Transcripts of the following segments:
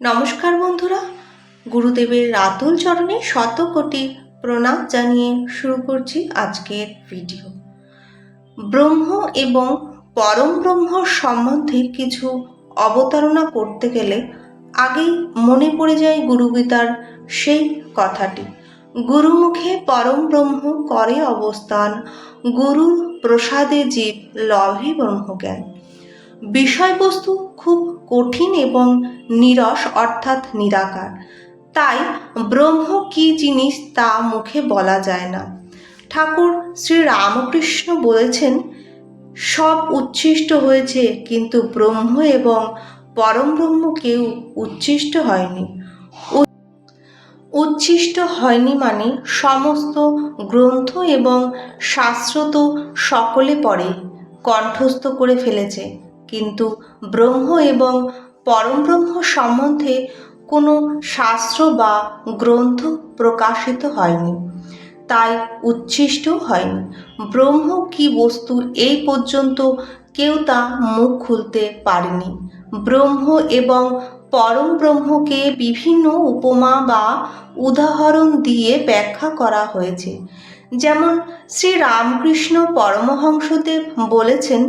নমস্কার বন্ধুরা, গুরুদেবের রাতুল চরণে শত কোটি প্রণাম জানিয়ে শুরু করছি আজকের ভিডিও। ব্রহ্ম এবং পরম ব্রহ্ম সম্বন্ধে কিছু অবতারণা করতে গেলে আগেই মনে পড়ে যায় গুরুগীতার সেই কথাটি। গুরুমুখে পরম ব্রহ্ম করে অবস্থান, গুরুর প্রসাদে জীব লভে ব্রহ্মজ্ঞান। বিষয়বস্তু খুব কঠিন এবং নিরস অর্থাৎ নিরাকার। তাই ব্রহ্ম কি জিনিস তা মুখে বলা যায় না। ঠাকুর শ্রী রামকৃষ্ণ বলেছেন, সব উচ্ছিষ্ট হয়েছে কিন্তু ব্রহ্ম এবং পরম ব্রহ্ম কেউ উচ্ছিষ্ট হয়নি। উচ্ছিষ্ট হয়নি মানে সমস্ত গ্রন্থ এবং শাস্ত্র তো সকলে পড়ে, কণ্ঠস্থ করে ফেলেছে। কিন্তু ব্রহ্ম এবং পরমব্রহ্ম সম্বন্ধে কোনো শাস্ত্র বা গ্রন্থ প্রকাশিত হয়নি, তাই উচ্ছিষ্ট হয়নি। ব্রহ্ম কি বস্তু এই পর্যন্ত কেউ তা মুখ খুলতে পারেনি। ব্রহ্ম এবং পরম ব্রহ্মকে বিভিন্ন উপমা বা উদাহরণ দিয়ে ব্যাখ্যা করা হয়েছে। যেমন শ্রী রামকৃষ্ণ পরমহংসদেব বলেছেন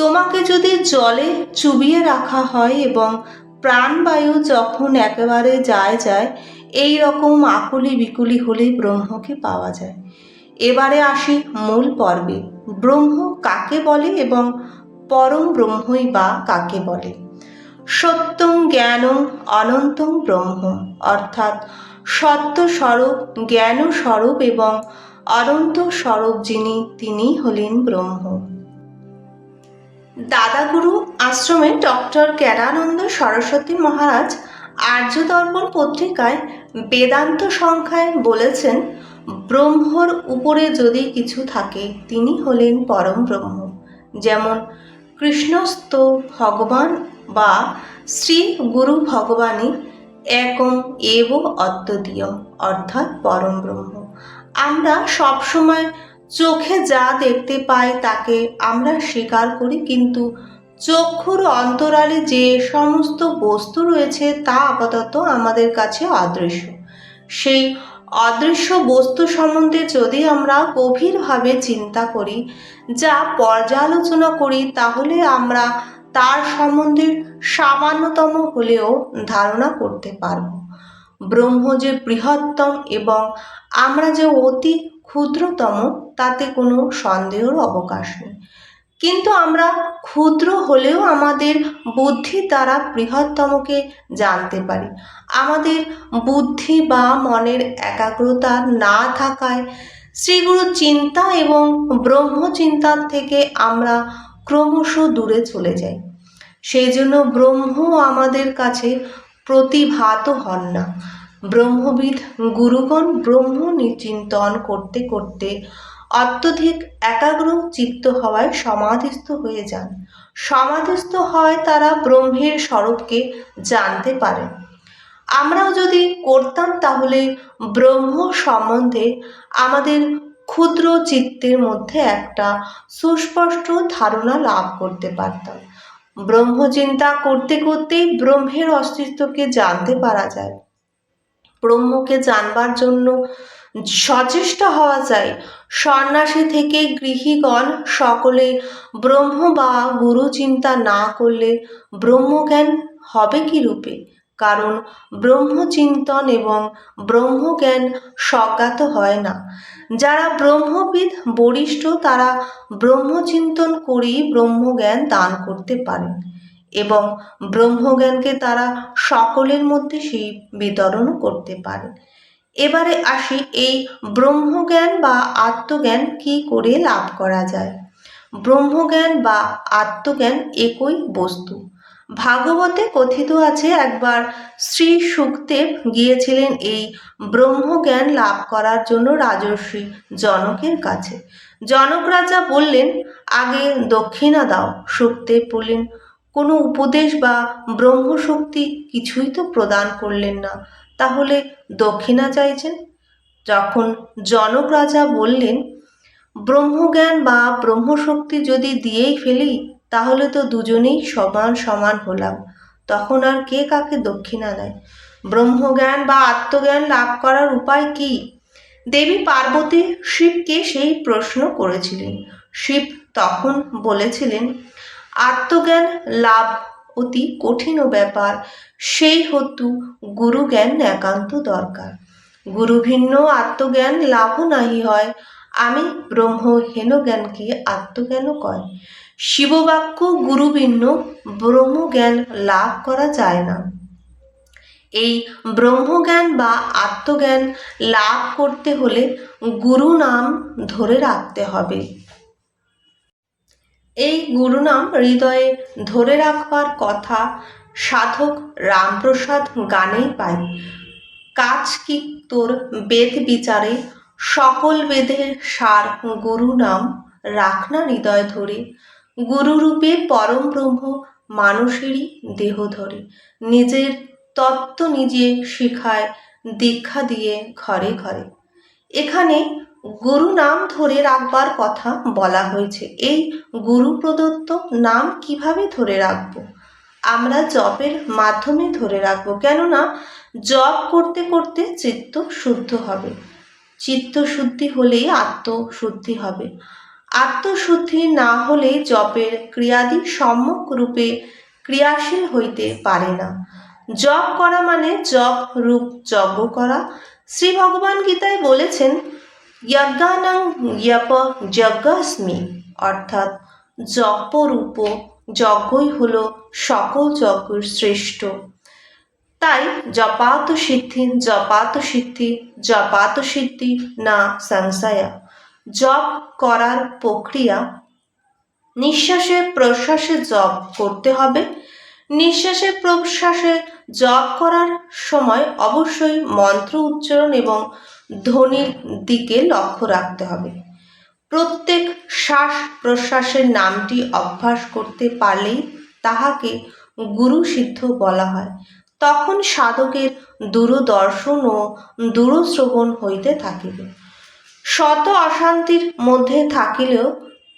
তোমাকে যদি জলে চুবিয়ে রাখা হয় এবং প্রাণবায়ু যখন একেবারে যায় যায়, এই রকম আকুলি বিকুলি হলেই ব্রহ্মকে পাওয়া যায়। এবারে আসি মূল পর্বে। ব্রহ্ম কাকে বলে এবং পরম ব্রহ্মই বা কাকে বলে? সত্যং জ্ঞানং অনন্তং ব্রহ্ম, অর্থাৎ সত্য স্বরূপ জ্ঞান স্বরূপ এবং অনন্ত স্বরূপ যিনি তিনি হলেন ব্রহ্ম। দাদাগুরু আশ্রমে ডক্টর জ্ঞানানন্দ সরস্বতী মহারাজ আর্য দর্পণ পত্রিকায় বেদান্ত সংখ্যায় বলেছেন, ব্রহ্মর উপরে যদি কিছু থাকে, তিনি হলেন পরম ব্রহ্ম যেমন কৃষ্ণস্থ ভগবান বা শ্রী গুরু ভগবানই একম এব অদ্বিতীয়, অর্থাৎ পরম ব্রহ্ম আমরা সবসময় চোখে যা দেখতে পাই তাকে আমরা স্বীকার করি, কিন্তু চক্ষুর অন্তরালে যে সমস্ত বস্তু রয়েছে তা আপাতত আমাদের কাছে অদৃশ্য। সেই অদৃশ্য বস্তু সম্বন্ধে যদি আমরা গভীরভাবে চিন্তা করি, যা পর্যালোচনা করি, তাহলে আমরা তার সম্বন্ধে সামান্যতম হলেও ধারণা করতে পারব। ব্রহ্ম যে বৃহত্তম এবং আমরা যে অতি ক্ষুদ্রতম, তাতে কোনো সন্দেহর অবকাশ নেই। কিন্তু আমরা ক্ষুদ্র হলেও আমাদের বুদ্ধি দ্বারা বৃহত্তমকে জানতে পারি। আমাদের বুদ্ধি বা মনের একাগ্রতা না থাকায় শ্রীগুরু চিন্তা এবং ব্রহ্মচিন্তার থেকে আমরা ক্রমশ দূরে চলে যাই। সেই জন্য ব্রহ্ম আমাদের কাছে প্রতিভাত হন না। ব্রহ্মবিদ গুরুগণ ব্রহ্ম চিন্তন করতে করতে অত্যধিক একাগ্র চিত্ত হওয়ায় সমাধিস্থ হয়ে যান। সমাধিস্থ হয় তারা ব্রহ্মের স্বরূপকে জানতে পারে। আমরাও যদি করতাম তাহলে ব্রহ্ম সম্বন্ধে আমাদের ক্ষুদ্র চিত্তের মধ্যে একটা সুস্পষ্ট ধারণা লাভ করতে পারতাম। ব্রহ্মচিন্তা করতে করতেই ব্রহ্মের অস্তিত্বকে জানতে পারা যায়। ব্রহ্মকে জানবার জন্য সচেষ্ট হওয়া যায়। সন্ন্যাসী থেকে গৃহীগণ সকলে ব্রহ্ম বা গুরু চিন্তা না করলে ব্রহ্মজ্ঞান হবে কি রূপে? কারণ ব্রহ্মচিন্তন এবং ব্রহ্মজ্ঞান স্বজ্ঞাত হয় না। যারা ব্রহ্মবিদ, বরিষ্ঠ, তারা ব্রহ্মচিন্তন করেই ব্রহ্মজ্ঞান দান করতে পারেন। এবং ব্রহ্মজ্ঞানকে তারা সকলের মধ্যে সেই বিতরণও করতে পারেন। এবারে আসি এই ব্রহ্মজ্ঞান বা আত্মজ্ঞান কি করে লাভ করা যায়? ব্রহ্মজ্ঞান বা আত্মজ্ঞান একই বস্তু। ভাগবতে কথিত আছে, একবার শ্রী সুখদেব গিয়েছিলেন এই ব্রহ্মজ্ঞান লাভ করার জন্য রাজর্ষি জনকের কাছে। জনক রাজা বললেন, আগে দক্ষিণা দাও। সুখদেব বললেন কোনো উপদেশ বা ব্রহ্মশক্তি কিছুই তো প্রদান করলেন না। তাহলে দক্ষিণা চাইছেন? যখন জনক রাজা বললেন, ব্রহ্মজ্ঞান বা ব্রহ্মশক্তি যদি দিয়েই ফেলি, তাহলে তো দুজনেই সমান সমান হলাম। তখন আর কে কাকে দক্ষিণা দেয়? ব্রহ্মজ্ঞান বা আত্মজ্ঞান লাভ করার উপায় কি? দেবী পার্বতী শিবকে সেই প্রশ্ন করেছিলেন। শিব তখন বলেছিলেন আত্মজ্ঞান লাভ অতি কঠিন ব্যাপার। সেই হতু গুরুজ্ঞান একান্ত দরকার। গুরু ভিন্ন, আত্মজ্ঞান লাভও নাহি হয়। আমি ব্রহ্ম, হেন জ্ঞানকে আত্মজ্ঞান কয়। শিববাক্য গুরু ভিন্ন, ব্রহ্মজ্ঞান লাভ করা যায় না। এই ব্রহ্মজ্ঞান বা আত্মজ্ঞান লাভ করতে হলে গুরু নাম ধরে রাখতে হবে। এই গুরুনাম হৃদয়ে ধরে রাখবার কথা সাধক রামপ্রসাদ গানেই পাই কাজ কি তোর বেদ বিচারে? সকল বেদের সার গুরু নাম রাখনা হৃদয় ধরে। গুরুরূপে পরম ব্রহ্ম মানুষেরই দেহ ধরে। নিজের তত্ত্ব নিজে শিখায়, দীক্ষা দিয়ে ঘরে ঘরে। এখানে গুরু নাম ধরে রাখবার কথা বলা হয়েছে। এই গুরু প্রদত্ত নাম কীভাবে ধরে রাখব? আমরা জপের মাধ্যমে ধরে রাখব, কেননা জপ করতে করতে চিত্ত শুদ্ধ হবে। চিত্ত শুদ্ধি হলেই আত্মশুদ্ধি হবে। আত্মশুদ্ধি না হলে জপের ক্রিয়াদি সম্যক রূপে ক্রিয়াশীল হইতে পারে না। জপ করা মানে জপ রূপ যজ্ঞ করা শ্রী ভগবান গীতায় বলেছেন, যজ্ঞানাং যপ যজ্ঞাস্মি অর্থাৎ জপরূপ যজ্ঞই হল সকল যজ্ঞের শ্রেষ্ঠ। তাই জপাত সিদ্ধি জপাত সিদ্ধি জপাত সিদ্ধি না সংশয়া। জপ করার প্রক্রিয়া নিঃশ্বাসে প্রশ্বাসে জপ করতে হবে। নিঃশ্বাসে প্রশ্বাসে জপ করার সময় অবশ্যই মন্ত্র উচ্চারণ এবং ধ্বনির দিকে লক্ষ্য রাখতে হবে। প্রত্যেক শ্বাস প্রশ্বাসের নামটি অভ্যাস করতে পারলেই তাহাকে গুরু সিদ্ধ বলা হয়। তখন সাধকের দূরদর্শন ও দূরশ্রবণ হইতে থাকিবে। শত অশান্তির মধ্যে থাকিলেও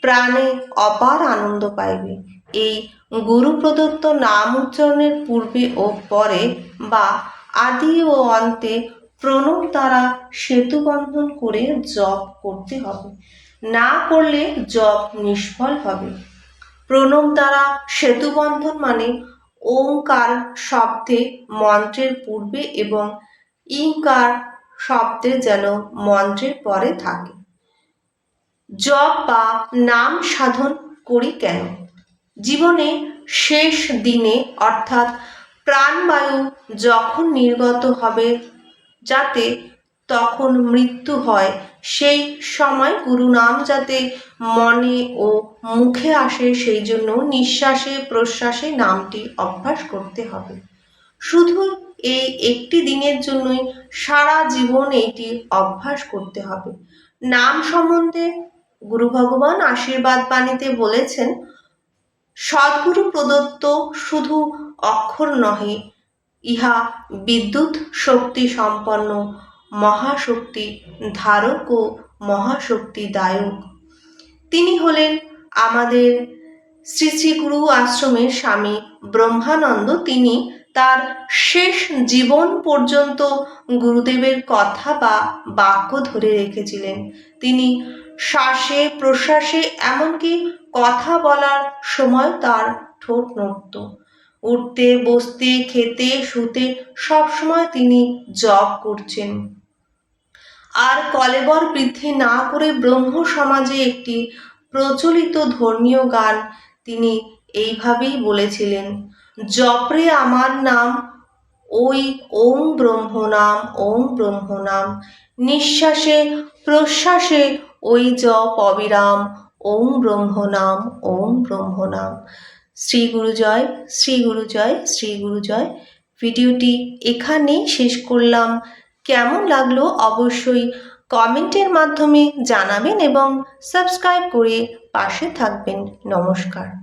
প্রাণে অপার আনন্দ পাইবে। এই গুরু প্রদত্ত নাম উচ্চারণের পূর্বে ও পরে বা আদি ও অন্তে প্রণব দ্বারা সেতু বন্ধন করে জপ করতে হবে। না করলে জপ নিষ্ফল হবে। প্রণব দ্বারা সেতু বন্ধন মানে ওঙ্কার শব্দে মন্ত্রের পূর্বে এবং ইঙ্কার শব্দে যেন মন্ত্রের পরে থাকে। জপ বা নাম সাধন করি কেন? জীবনে শেষ দিনে, অর্থাৎ প্রাণবায়ু যখন নির্গত হবে, যাতে তখন মৃত্যু হয়, সেই সময় গুরু নাম যাতে মনে ও মুখে আসে, সেই জন্য নিঃশ্বাসে, প্রশ্বাসে নামটি অভ্যাস করতে হবে। শুধু এই একটি দিনের জন্যই, সারা জীবন এটি অভ্যাস করতে হবে। নাম সম্বন্ধে গুরু ভগবান আশীর্বাদ বাণীতে বলেছেন সদ্গুরু প্রদত্ত শুধু অক্ষর নহে, ইহা বিদ্যুৎ শক্তি সম্পন্ন মহাশক্তি ধারক ও মহাশক্তিদায়ক তিনি হলেন আমাদের শ্রী শ্রী গুরু আশ্রমের স্বামী ব্রহ্মানন্দ। তিনি তার শেষ জীবন পর্যন্ত গুরুদেবের কথা বা বাক্য ধরে রেখেছিলেন। তিনি শ্বাসে, প্রশ্বাসে এমনকি কথা বলার সময় তার ঠোঁট নড়ত। উঠতে, বসতে, খেতে, শুতে সবসময় তিনি জপ করছেন। আর কলেবর বৃদ্ধি না করে ব্রহ্ম সমাজে একটি প্রচলিত ধর্মীয় গান তিনি এইভাবেই বলেছিলেন জপরে আমার নাম, ওই ওম ব্রহ্ম নাম ওম ব্রহ্ম নাম নিঃশ্বাসে, প্রশ্বাসে ওই জপ অবিরাম, ওম ব্রহ্ম নাম ওম ব্রহ্ম নাম শ্রী গুরুজয় শ্রী গুরুজয় শ্রী গুরুজয় ভিডিওটি এখানেই শেষ করলাম। কেমন লাগল অবশ্যই কমেন্টের মাধ্যমে জানাবেন এবং সাবস্ক্রাইব করে পাশে থাকবেন। নমস্কার।